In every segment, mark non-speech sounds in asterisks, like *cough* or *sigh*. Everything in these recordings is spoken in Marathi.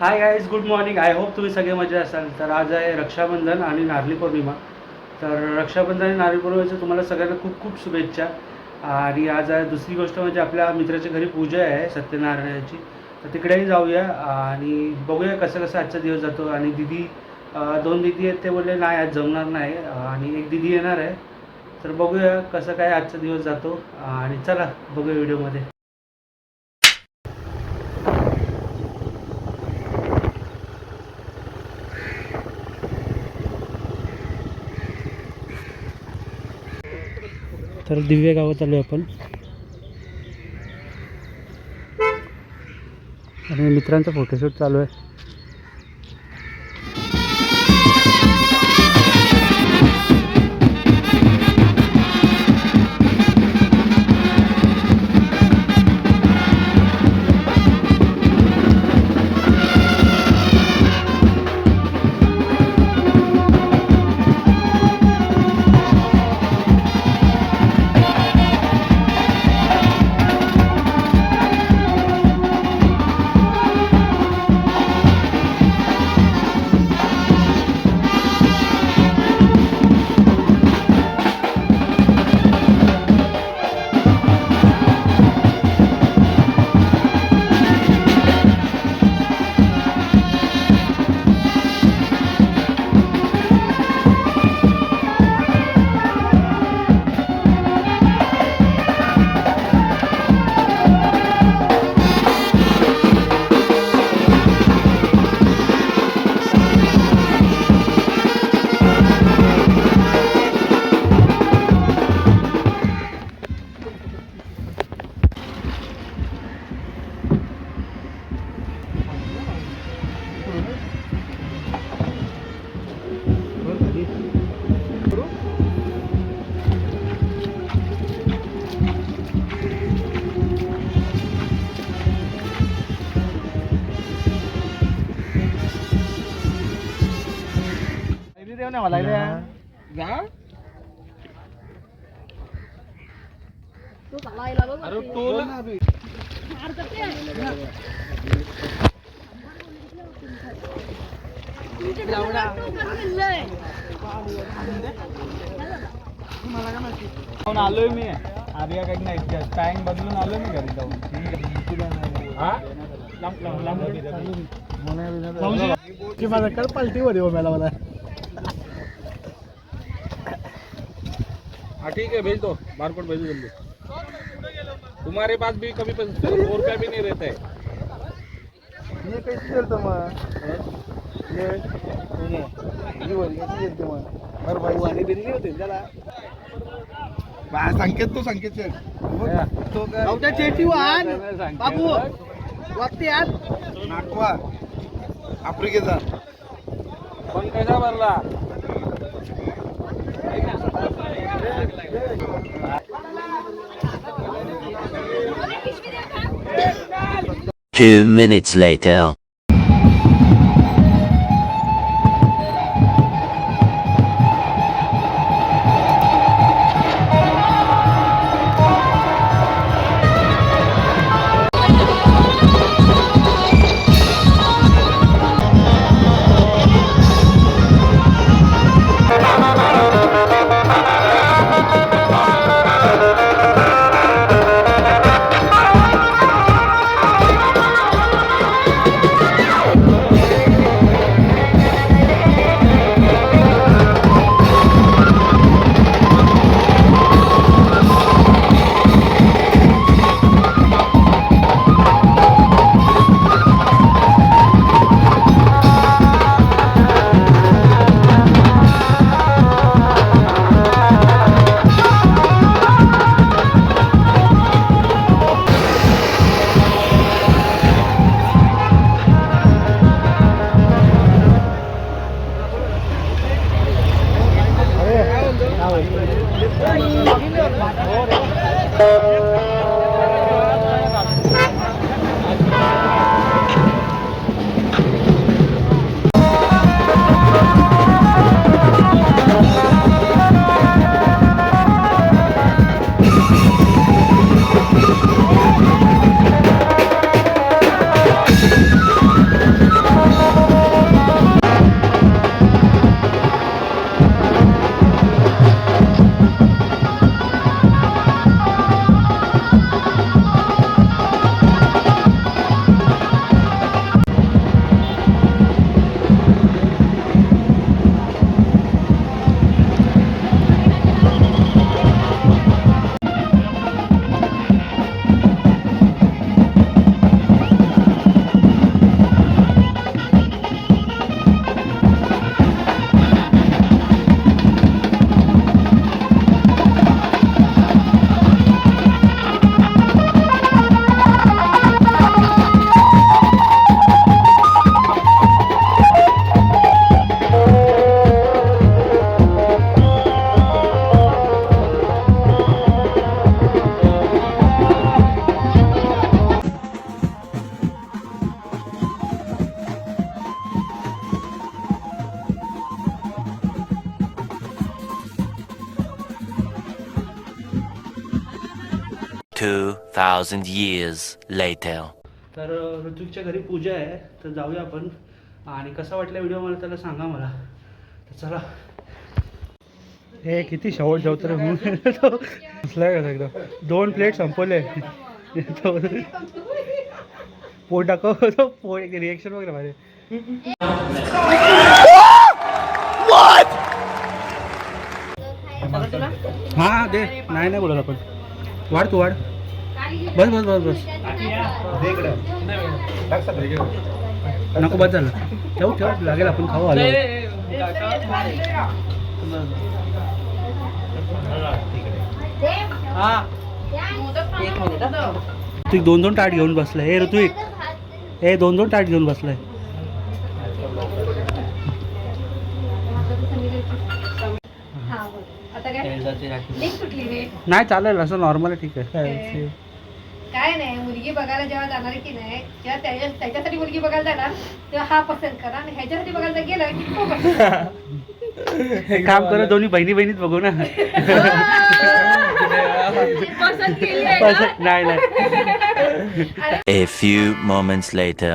Hi guys good morning I hope तुम्ही सगळे मजा असाल. तर आज आहे रक्षाबंधन आणि नारळी पौर्णिमा. तर रक्षाबंधन आणि नारळी पौर्णिमेच्या तुम्हाला सगळ्यांना खूप खूप शुभेच्छा. आणि आज आहे दुसरी गोष्ट म्हणजे आपल्या मित्राच्या घरी पूजा आहे सत्यनारायणाची. तर तिकडेही जाऊया आणि बघूया कसं कसं आजचा दिवस जातो. आणि दिदी दोन दिदी आहेत ते बोलले नाही आज जमणार नाही. आणि एक दिदी येणार आहे. तर बघूया कसं काय आजचा दिवस जातो. आणि चला बघूया व्हिडिओमध्ये तर दिव्य गावात आलो आपण. आणि मित्रांचा फोटोशूट चालू आहे. अरे टोल जाऊन आलोय मी आर्या काही नाही टँक बदलून आलोय मी घरी जाऊन हा माझा कळ पालटी मध्ये मला मला ठीक है भेज दो। बारकोड भेज दो जल्दी। तुम्हारे पास भी कभी पैसे- सौ रुपया भी नहीं रहता है। ये कैसे चलतो मग ये ही चलते भाई होते संकेत तो संकेत चल तो काय चेटी वाहन बाबू वागते आज नागवा आफ्रिकेचा पण कसा भरला। Two minutes later. 2,000 years later. तर अ, घरी पूजा आहे तर जाऊया आपण. आणि कसा वाटला व्हिडिओ मला त्याला सांगा मला. तर चला. हे किती शेवट जेवत रे म्हणून. एकदम? दोन प्लेट संपवले. पोट टाकव पोट रिएक्शन वगैरे माझे हा दे. नाही नाही बोलत आपण. वाढ तू वाढ. बस बस बस बस. नको बस झालं. ठेव ठेव. लागेल आपण खाऊ आलो. ऋतिक दोन दोन ताट घेऊन बसलाय. हे ऋत्विक हे दोन दोन ताट घेऊन बसलाय. आता काय? लिंक सुटली रे? नाही चालेल. असं नॉर्मल ठीक आहे. काय नाही मुलगी बघायला जेव्हा जाणार की नाही जेव्हा त्याच्या त्याच्यासाठी मुलगी बघायला जाणार तेव्हा हा पसंत करा आणि ह्याच्यासाठी बघायला गेलं की तो पसंत करा. एक काम करा दोन्ही बहिणी बहिणीत बघू ना पसंत केली आहे ना? असं- नाही नाही A few moments later.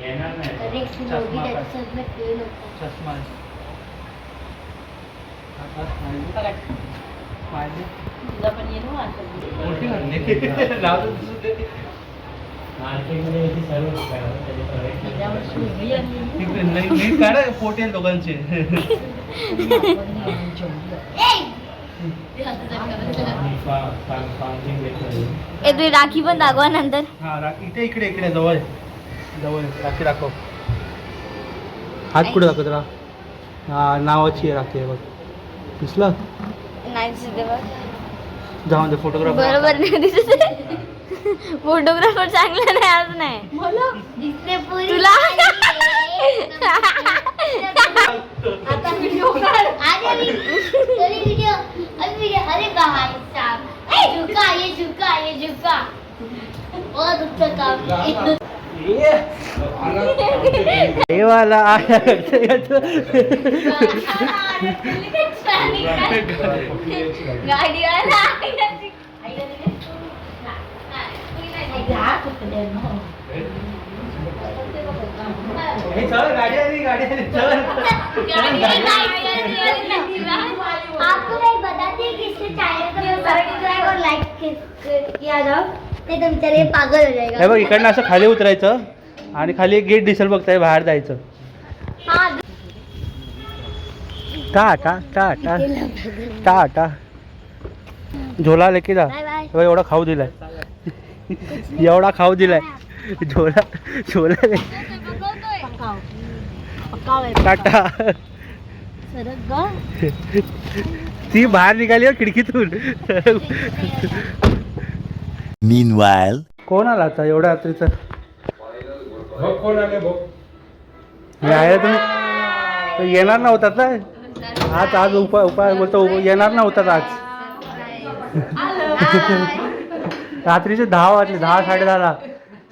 येणार नाही चष्मा चष्मा पोट दोघांचे. राखी पण दाखवा नंतर. हा इथे इकडे इकडे जवळ आहे. जवळ आहे. राखी. दाखव हात कुठे दाखवत राहा हा नावाची आहे राखी आहे बघ. दिसलं? नाही दिसत आहे बघ. जाऊन दे फोटोग्राफर बरोबर नाही दिसत फोटोग्राफर चांगला नाही आज नाही. तुला? आता व्हिडिओ काढ. अरे वीडियो अरे वीडियो अरे भाई साहब ए झुका ये झुका ये झुका. बहुत अच्छा काम. है हे वाला आया करते याचं. गाडी आला हे चल गाडी आली गाडी आली चल आपको मैं बताती कि इसके चैनल को सब्सक्राइब और लाइक किया जाओ बेचारे पागल हो जाएगा हे बघ इकडनं असं खाली उतरायचं आणि खाली एक गेट दिसेल बघताय बाहेर जायचं. हाँ. टा टा टा टा टा टा. झोला जा बाय बाय. हे बघ, एवढा खाऊ दिलाय. एवढा खाऊ दिलाय. झोला झोला ले- टाटा. सरक ग. ती बाहेर निघाली हो खिडकीतून. *laughs* *laughs* Meanwhile. कोण आला आता एवढ्या रात्रीचं? हे आहे तुम्ही? तो येणार नव्हतात ना? आज आज उपाय उपाय बोलतो येणार नव्हतात आज. *laughs* रात्रीचे दहा वाजले दहा साडे दहाला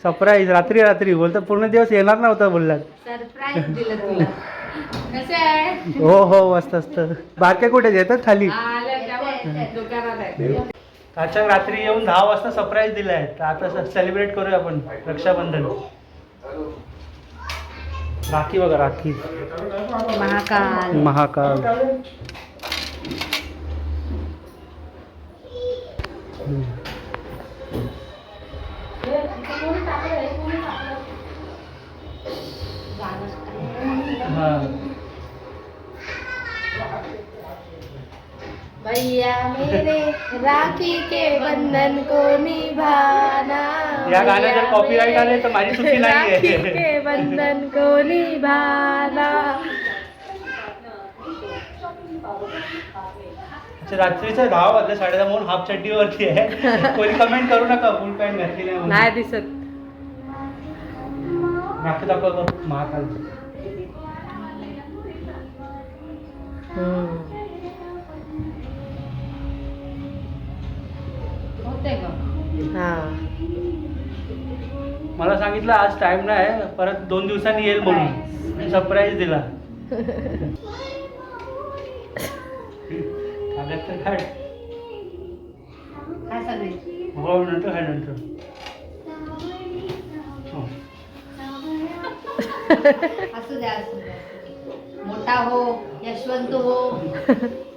सरप्राईज रात्री रात्री. बोलतो पूर्ण दिवस येणार नव्हता बोललात. सरप्राईज दिलं तुला. कसं आहे? हो हो मस्त असत बारक्या कुठे येतात खाली. आलं त्यावर दुकानात आहे अच्छा रात्री येऊन दहा वाजता सरप्राईज दिलाय तर आता सेलिब्रेट करूया आपण. रक्षाबंधन. राखी बघा राखी. महाकाल. महाकाल. हा. भैया मेरे राखी के बंधन को निभाना। या गाण्यात जर कॉपीराईट आले तर माझी चुकी राखी नाहीये के बंधन को निभाना। रात्रीचं दहा वाजले साडे दहा म्हणून हाफ चड्डीवरती आहे. कोणी कमेंट करू नका फुल पॅन्ट घातली नाही म्हणून. नाही दिसत. नाक दाखव महाकाल होते ग मला सांगितलं आज टाइम नाही परत दोन दिवसांनी येईल म्हणून. सरप्राईज दिला. तर सगळे हो नंतर काय नंतर. हो. असू द्या असू द्या. मोठा हो यशवंत हो. *laughs*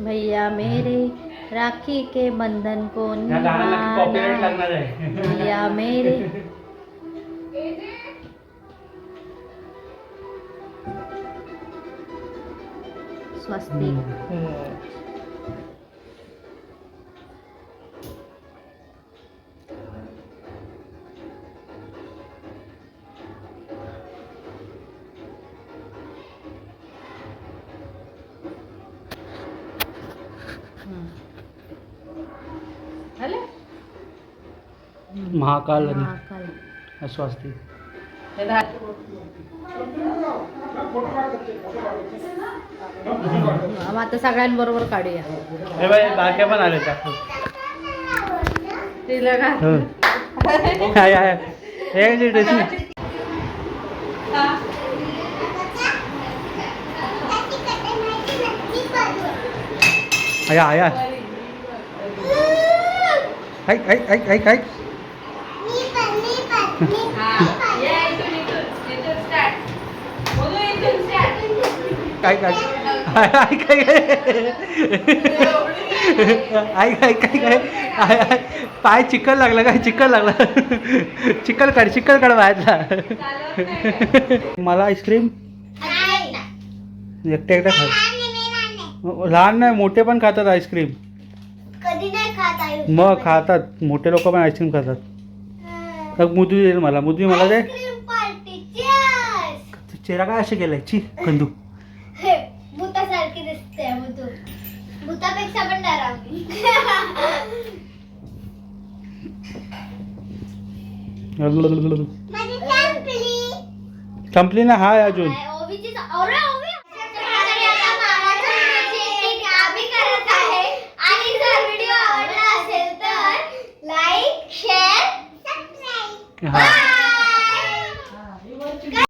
भैया मेरे राखी के बंधन को भैया मेरे स्वस्तिक। महाकाल महाकाल. स्वस्ती आता सगळ्यांबरोबर काढूया. हे बाई बारक्या पण आले त्या. तिला हो. ड्रेसिंग आहे आहे. ऐक ऐक ऐक ऐक ऐक या इथून इथून इथून स्टार्ट बोलू इथून स्टार्ट ऐक ऐक ऐक ऐक ऐक ऐक ऐक ऐक पाय चिकन लागला काय? चिकन लागला. चिकन काढ चिकन काढ बाहेरला. मला आईस्क्रीम? एकट्या एकट्या खा लहान नाही मोठे पण खातात आईस्क्रीम. खात मग खातात. मोठे लोक पण आईस्क्रीम खातात. मग मुदू देईल मला? मुदू मला दे चेहरा काय असे केलाय? ची कंदू भूतासारखी दिसते भूतापेक्षा पण डरावली संपली ना हाय अजून. 你好